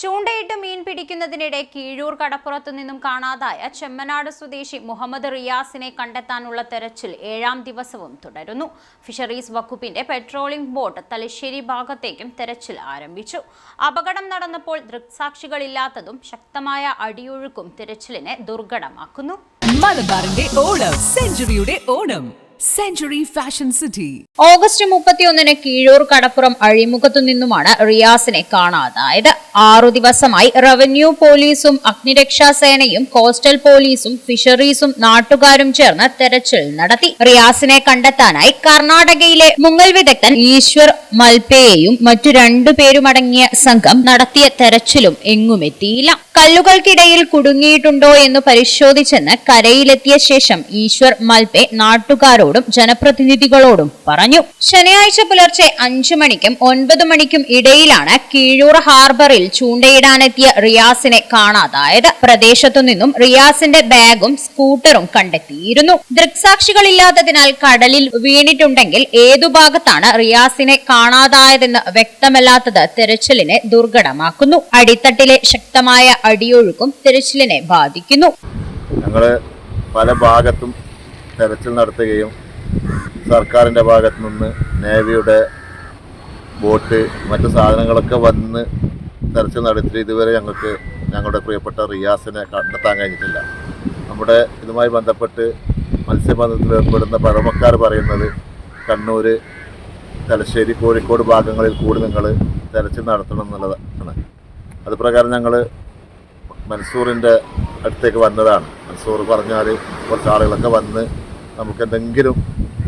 ചൂണ്ടയിട്ട് മീൻ പിടിക്കുന്നതിനിടെ കീഴൂർ കടപ്പുറത്തു നിന്നും കാണാതായ ചെമ്മനാട് സ്വദേശി മുഹമ്മദ് റിയാസിനെ കണ്ടെത്താനുള്ള തെരച്ചിൽ ഏഴാം ദിവസവും തുടരുന്നു. ഫിഷറീസ് വകുപ്പിന്റെ പെട്രോളിംഗ് ബോട്ട് തലശ്ശേരി ഭാഗത്തേക്കും തെരച്ചിൽ ആരംഭിച്ചു. അപകടം നടന്നപ്പോൾ ദൃക്സാക്ഷികളില്ലാത്തതും ശക്തമായ അടിയൊഴുക്കും തിരച്ചിലിനെ ദുർഘടമാക്കുന്നു. മലബാറിന്റെ Onam സെഞ്ചുറിയുടെ Onam. Century fashion city August മുപ്പത്തിയൊന്നിന് കീഴൂർ കടപ്പുറം അഴിമുഖത്തു നിന്നുമാണ് റിയാസിനെ കാണാതായത്. ആറു ദിവസമായി റവന്യൂ പോലീസും അഗ്നിരക്ഷാ സേനയും കോസ്റ്റൽ പോലീസും ഫിഷറീസും നാട്ടുകാരും ചേർന്ന് തെരച്ചിൽ നടത്തി. റിയാസിനെ കണ്ടെത്താനായി കർണാടകയിലെ മുങ്ങൽ വിദഗ്ധൻ ഈശ്വർ മൽപേയും മറ്റു രണ്ടുപേരുമടങ്ങിയ സംഘം നടത്തിയ തെരച്ചിലും എങ്ങുമെത്തിയില്ല. കല്ലുകൾക്കിടയിൽ കുടുങ്ങിയിട്ടുണ്ടോ എന്ന് പരിശോധിച്ചെന്ന് കരയിലെത്തിയ ശേഷം ഈശ്വർ മൽപെ നാട്ടുകാരോടും ജനപ്രതിനിധികളോടും പറഞ്ഞു. ശനിയാഴ്ച പുലർച്ചെ അഞ്ചു മണിക്കും ഒൻപത് മണിക്കും ഇടയിലാണ് കീഴൂർ ഹാർബറിൽ ചൂണ്ടയിടാനെത്തിയ റിയാസിനെ കാണാതായത്. പ്രദേശത്തു നിന്നും റിയാസിന്റെ ബാഗും സ്കൂട്ടറും കണ്ടെത്തിയിരുന്നു. ദൃക്സാക്ഷികളില്ലാത്തതിനാൽ കടലിൽ വീണിട്ടുണ്ടെങ്കിൽ ഏതു ഭാഗത്താണ് റിയാസിനെ കാണാതായതെന്ന് വ്യക്തമല്ലാത്തത് തെരച്ചിലിനെ ദുർഘടമാക്കുന്നു. അടിത്തട്ടിലെ ശക്തമായ അടിയൊഴുക്കും തിരച്ചിലിനെ ബാധിക്കുന്നു. ഞങ്ങൾ പല ഭാഗത്തും തെരച്ചിൽ നടത്തുകയും സർക്കാരിന്റെ ഭാഗത്തു നിന്ന് നേവിയുടെ ബോട്ട് മറ്റു സാധനങ്ങളൊക്കെ വന്ന് തെരച്ചിൽ നടത്തി ഇതുവരെ ഞങ്ങൾക്ക് ഞങ്ങളുടെ പ്രിയപ്പെട്ട റിയാസിനെ കണ്ടെത്താൻ കഴിഞ്ഞിട്ടില്ല. നമ്മുടെ ഇതുമായി ബന്ധപ്പെട്ട് മത്സ്യബന്ധനത്തിൽ ഏർപ്പെടുന്ന പഴമക്കാർ പറയുന്നത് കണ്ണൂർ തലശ്ശേരി കോഴിക്കോട് ഭാഗങ്ങളിൽ കൂടി നിങ്ങൾ തെരച്ചിൽ നടത്തണം എന്നുള്ളതാണ്. അത് പ്രകാരം ഞങ്ങൾ മൻസൂറിന്റെ അടുത്തേക്ക് വന്നതാണ്. മൻസൂർ പറഞ്ഞാൽ കുറച്ച് ആളുകളൊക്കെ വന്ന് നമുക്ക് എന്തെങ്കിലും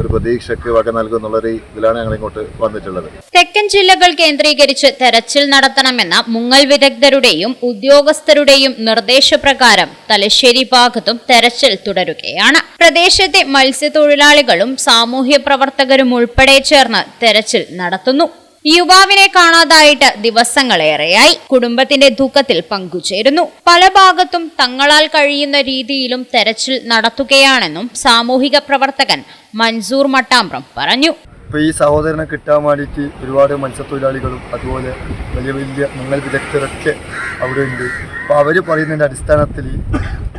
ഒരു പ്രതീക്ഷയ്ക്ക് വക നൽകുന്നുള്ളൊരു ഇതിലാണ് ഞങ്ങൾ ഇങ്ങോട്ട് വന്നിട്ടുള്ളത്. തെക്കൻ ജില്ലകൾ കേന്ദ്രീകരിച്ച് തെരച്ചിൽ നടത്തണമെന്ന മുങ്ങൽ വിദഗ്ധരുടെയും ഉദ്യോഗസ്ഥരുടെയും നിർദ്ദേശപ്രകാരം തലശ്ശേരി ഭാഗത്തും തെരച്ചിൽ തുടരുകയാണ്. പ്രദേശത്തെ മത്സ്യത്തൊഴിലാളികളും സാമൂഹ്യ പ്രവർത്തകരും ഉൾപ്പെടെ ചേർന്ന് തെരച്ചിൽ നടത്തുന്നു. യുവാവിനെ കാണാതായിട്ട് ദിവസങ്ങളേറെയായി. കുടുംബത്തിന്റെ ദുഃഖത്തിൽ പങ്കുചേരുന്നു. പല ഭാഗത്തും തങ്ങളാൽ കഴിയുന്ന രീതിയിലും തെരച്ചിൽ നടത്തുകയാണെന്നും സാമൂഹിക പ്രവർത്തകൻ മൻസൂർ മട്ടാമ്പ്രം പറഞ്ഞു. ഇപ്പോൾ ഈ സഹോദരനെ കിട്ടാൻ വേണ്ടിയിട്ട് ഒരുപാട് മത്സ്യത്തൊഴിലാളികളും അതുപോലെ വലിയ വലിയ മംഗൽ വിദഗ്ധരൊക്കെ അവിടെ ഉണ്ട് അപ്പോൾ അവർ പറയുന്നതിന്റെ അടിസ്ഥാനത്തിൽ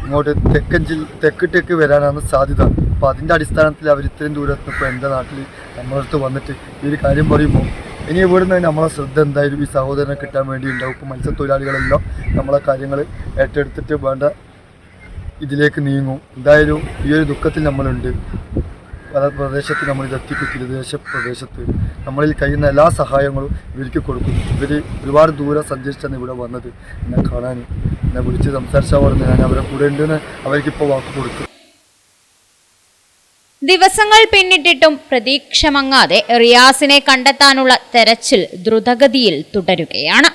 ഇങ്ങോട്ട് തെക്കൻ ജില്ല തെക്കിട്ടേക്ക് വരാനാണ് സാധ്യത. അപ്പോൾ അതിന്റെ അടിസ്ഥാനത്തിൽ അവർ ഇത്രയും ദൂരത്ത് ഇപ്പോൾ എന്റെ നാട്ടിൽ നമ്മളടുത്ത് വന്നിട്ട് ഈ ഒരു കാര്യം പറയുമ്പോൾ ഇനി ഇവിടുന്ന് നമ്മളെ ശ്രദ്ധ എന്തായാലും ഈ സഹോദരനെ കിട്ടാൻ വേണ്ടി ഉണ്ടാവും ഇപ്പോൾ മത്സ്യത്തൊഴിലാളികളെല്ലാം നമ്മളെ കാര്യങ്ങൾ ഏറ്റെടുത്തിട്ട് വേണ്ട ഇതിലേക്ക് നീങ്ങും. എന്തായാലും ഈ ഒരു ദുഃഖത്തിൽ നമ്മളുണ്ട്. പല പ്രദേശത്ത് നമ്മൾ ഇതെത്തിക്കും തീരദേശ പ്രദേശത്ത് നമ്മളിൽ കഴിയുന്ന എല്ലാ സഹായങ്ങളും ഇവർക്ക് കൊടുക്കും. ഇവർ ഒരുപാട് ദൂരം സഞ്ചരിച്ചാണ് ഇവിടെ വന്നത്. എന്നെ കാണാൻ എന്നെ വിളിച്ച് സംസാരിച്ചാൽ പറഞ്ഞ് ഞാൻ അവരെ കൂടെ ഉണ്ടെന്ന് അവർക്കിപ്പോൾ വാക്ക് കൊടുത്തു ദിവസങ്ങൾ പിന്നിട്ടിട്ടും പ്രതീക്ഷ മങ്ങാതെ റിയാസിനെ കണ്ടെത്താനുള്ള തെരച്ചിൽ ദ്രുതഗതിയിൽ തുടരുകയാണ്.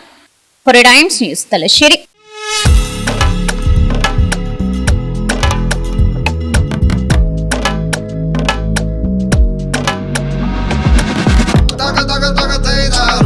Times News Thalassery. day